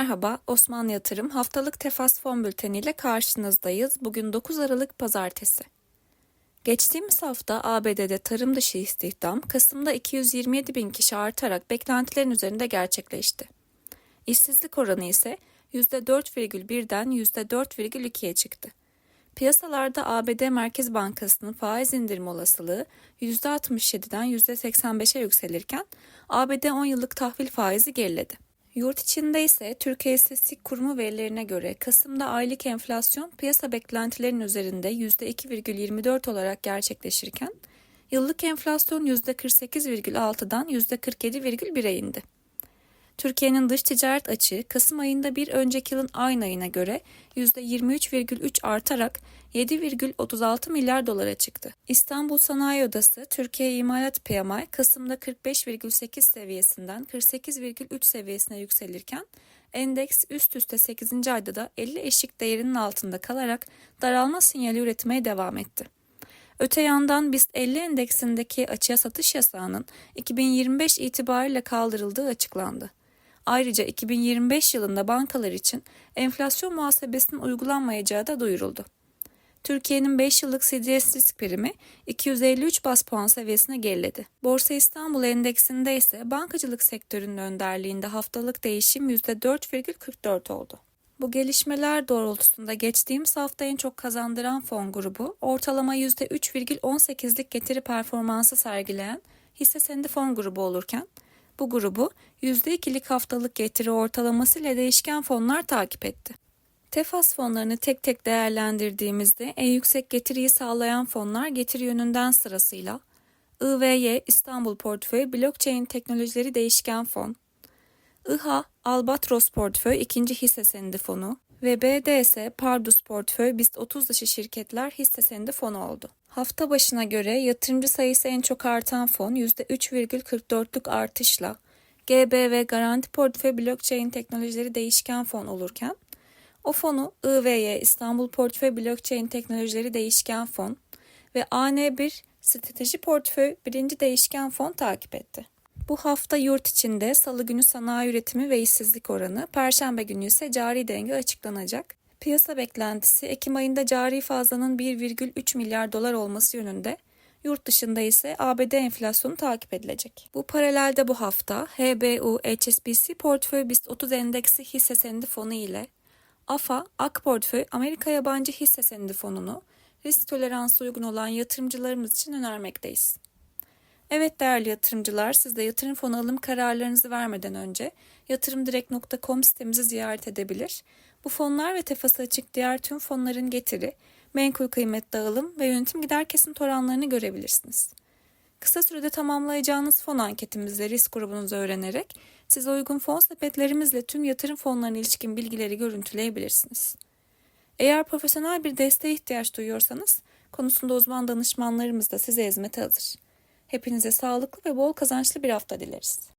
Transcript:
Merhaba, Osmanlı Yatırım haftalık tefas fon bülteni ile karşınızdayız. Bugün 9 Aralık Pazartesi. Geçtiğimiz hafta ABD'de tarım dışı istihdam Kasım'da 227 bin kişi artarak beklentilerin üzerinde gerçekleşti. İşsizlik oranı ise %4,1'den %4,2'ye çıktı. Piyasalarda ABD Merkez Bankası'nın faiz indirim olasılığı %67'den %85'e yükselirken ABD 10 yıllık tahvil faizi geriledi. Yurt içinde ise Türkiye İstatistik Kurumu verilerine göre Kasım'da aylık enflasyon piyasa beklentilerinin üzerinde %2,24 olarak gerçekleşirken yıllık enflasyon %48,6'dan %47,1'e indi. Türkiye'nin dış ticaret açığı Kasım ayında bir önceki yılın aynı ayına göre %23,3 artarak 7,36 milyar dolara çıktı. İstanbul Sanayi Odası Türkiye İmalat PMI Kasım'da 45,8 seviyesinden 48,3 seviyesine yükselirken endeks üst üste 8. ayda da 50 eşik değerinin altında kalarak daralma sinyali üretmeye devam etti. Öte yandan BIST 50 endeksindeki açığa satış yasağının 2025 itibariyle kaldırıldığı açıklandı. Ayrıca 2025 yılında bankalar için enflasyon muhasebesinin uygulanmayacağı da duyuruldu. Türkiye'nin 5 yıllık CDS risk primi 253 bas puan seviyesine geriledi. Borsa İstanbul endeksinde ise bankacılık sektörünün önderliğinde haftalık değişim %4,44 oldu. Bu gelişmeler doğrultusunda geçtiğimiz hafta en çok kazandıran fon grubu ortalama %3,18'lik getiri performansı sergileyen hisse senedi fon grubu olurken bu grubu %2'lik haftalık getiri ortalaması ile değişken fonlar takip etti. Tefas fonlarını tek tek değerlendirdiğimizde en yüksek getiriyi sağlayan fonlar getiri yönünden sırasıyla IVY İstanbul Portföy Blockchain Teknolojileri Değişken Fon, IHA Albatros Portföy ikinci hisse senedi fonu ve BDS Pardus Portföy BIST 30 dışı şirketler hisse senedi fonu oldu. Hafta başına göre yatırımcı sayısı en çok artan fon %3,44'lük artışla GBV Garanti Portföy Blockchain Teknolojileri Değişken Fon olurken o fonu IVY İstanbul Portföy Blockchain Teknolojileri Değişken Fon ve AN1 Strateji Portföy Birinci Değişken Fon takip etti. Bu hafta yurt içinde salı günü sanayi üretimi ve işsizlik oranı, perşembe günü ise cari denge açıklanacak. Piyasa beklentisi Ekim ayında cari fazlanın 1,3 milyar dolar olması yönünde. Yurt dışında ise ABD enflasyonu takip edilecek. Bu paralelde bu hafta HBU HSBC Portföy BIST 30 Endeksi hisse senedi fonu ile AFA AK Portföy Amerika Yabancı Hisse Senedi fonunu risk toleransı uygun olan yatırımcılarımız için önermekteyiz. Evet değerli yatırımcılar, siz de yatırım fonu alım kararlarınızı vermeden önce yatırımdirekt.com sitemizi ziyaret edebilir. Bu fonlar ve tefası açık diğer tüm fonların getiri, menkul kıymet dağılım ve yönetim gider kesinti oranlarını görebilirsiniz. Kısa sürede tamamlayacağınız fon anketimizde risk grubunuzu öğrenerek size uygun fon sepetlerimizle tüm yatırım fonlarına ilişkin bilgileri görüntüleyebilirsiniz. Eğer profesyonel bir desteğe ihtiyaç duyuyorsanız konusunda uzman danışmanlarımız da size hizmete hazır. Hepinize sağlıklı ve bol kazançlı bir hafta dileriz.